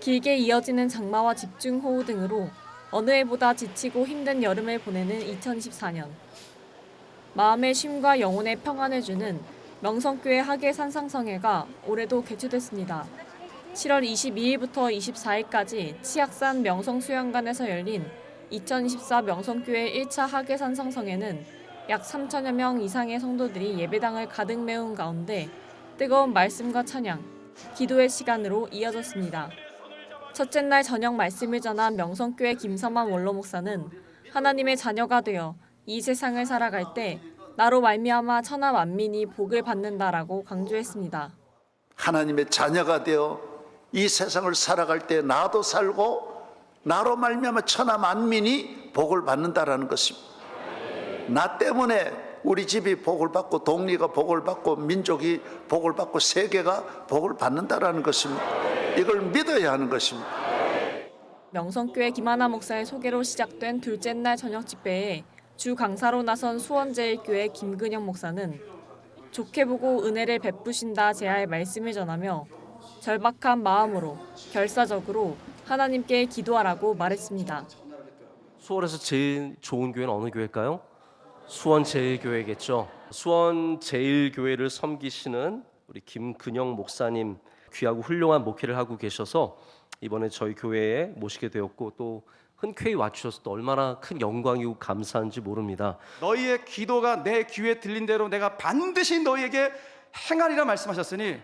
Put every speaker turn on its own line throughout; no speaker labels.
길게 이어지는 장마와 집중호우 등으로 어느 해보다 지치고 힘든 여름을 보내는 2024년. 마음의 쉼과 영혼의 평안을 주는 명성교회 하계 산상성회가 올해도 개최됐습니다. 7월 22일부터 24일까지 치악산 명성수영관에서 열린 2024 명성교회 1차 하계 산상성회는 약 3천여 명 이상의 성도들이 예배당을 가득 메운 가운데 뜨거운 말씀과 찬양, 기도의 시간으로 이어졌습니다. 첫째 날 저녁 말씀을 전한 명성교회 김서만 원로 목사는 하나님의 자녀가 되어 이 세상을 살아갈 때 나로 말미암아 천하 만민이 복을 받는다라고 강조했습니다.
하나님의 자녀가 되어 이 세상을 살아갈 때 나도 살고 나로 말미암아 천하 만민이 복을 받는다라는 것입니다. 나 때문에 우리 집이 복을 받고 동리가 복을 받고 민족이 복을 받고 세계가 복을 받는다라는 것입니다. 이걸 믿어야 하는 것입니다.
명성교회 김하나 목사의 소개로 시작된 둘째 날 저녁 집회에 주 강사로 나선 수원제일교회 김근영 목사는 좋게 보고 은혜를 베푸신다 제하의 말씀을 전하며 절박한 마음으로 결사적으로 하나님께 기도하라고 말했습니다.
수원에서 제일 좋은 교회는 어느 교회일까요? 수원 제일교회겠죠. 수원 제일교회를 섬기시는 우리 김근영 목사님 귀하고 훌륭한 목회를 하고 계셔서 이번에 저희 교회에 모시게 되었고 또 흔쾌히 와주셔서 또 얼마나 큰 영광이고 감사한지 모릅니다.
너희의 기도가 내 귀에 들린 대로 내가 반드시 너희에게 행하리라 말씀하셨으니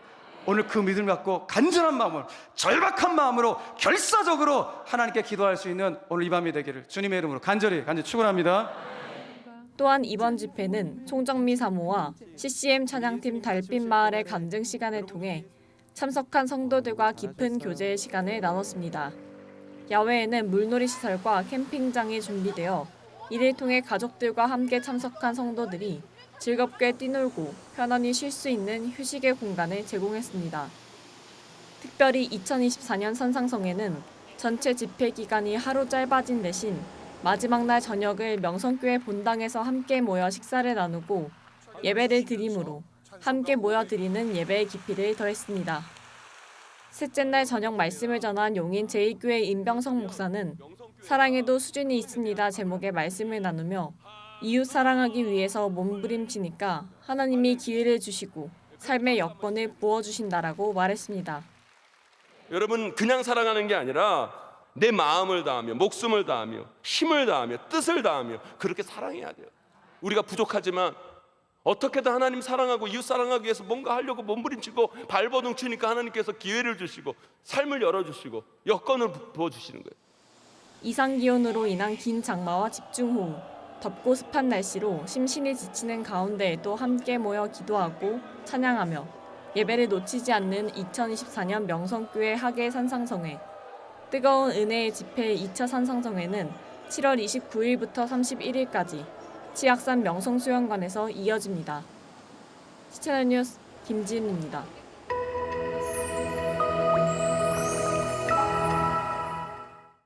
오늘 그 믿음 갖고 간절한 마음으로 절박한 마음으로 결사적으로 하나님께 기도할 수 있는 오늘 이 밤이 되기를 주님의 이름으로 간절히 간절히 축원합니다.
또한 이번 집회는 총정미 사모와 CCM 찬양팀 달빛 마을의 간증 시간을 통해 참석한 성도들과 깊은 교제의 시간을 나눴습니다. 야외에는 물놀이 시설과 캠핑장이 준비되어 이를 통해 가족들과 함께 참석한 성도들이 즐겁게 뛰놀고 편안히 쉴 수 있는 휴식의 공간을 제공했습니다. 특별히 2024년 선상성에는 전체 집회 기간이 하루 짧아진 대신 마지막 날 저녁을 명성교회 본당에서 함께 모여 식사를 나누고 예배를 드림으로 함께 모여 드리는 예배의 깊이를 더했습니다. 셋째 날 저녁 말씀을 전한 용인 제1교회 임병성 목사는 사랑에도 수준이 있습니다 제목의 말씀을 나누며 이웃 사랑하기 위해서 몸부림치니까 하나님이 기회를 주시고 삶의 여건을 부어주신다라고 말했습니다.
여러분 그냥 사랑하는 게 아니라 내 마음을 다하며 목숨을 다하며 힘을 다하며 뜻을 다하며 그렇게 사랑해야 돼요. 우리가 부족하지만 어떻게든 하나님 사랑하고 이웃 사랑하기 위해서 뭔가 하려고 몸부림치고 발버둥 치니까 하나님께서 기회를 주시고 삶을 열어주시고 여건을 부- 부어주시는 거예요.
이상 기온으로 인한 긴 장마와 집중호우, 덥고 습한 날씨로 심신이 지치는 가운데에도 함께 모여 기도하고 찬양하며 예배를 놓치지 않는 2024년 명성교회 하계 산상성회. 뜨거운 은혜의 집회 2차 산상성회는 7월 29일부터 31일까지 치악산 명성수영관에서 이어집니다. 시채널 뉴스 김지은입니다.